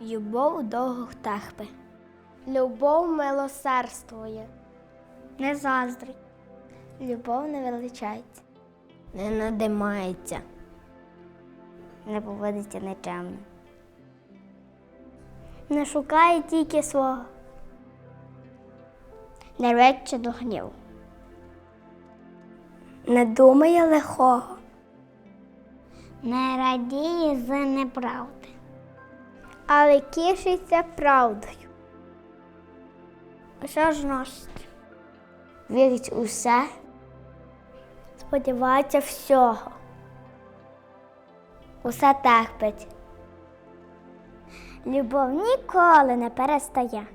Любов довго терпи. Любов милосердствує. Не заздрить. Любов не величається. Не надимається. Не поводиться нечемно. Не шукає тільки свого. Не рече до гніву. Не думає лихого. Не радіє з неправди. Але тішиться правдою. Що ж носить? Вірить усе, сподівається всього. Усе терпить. Любов ніколи не перестає.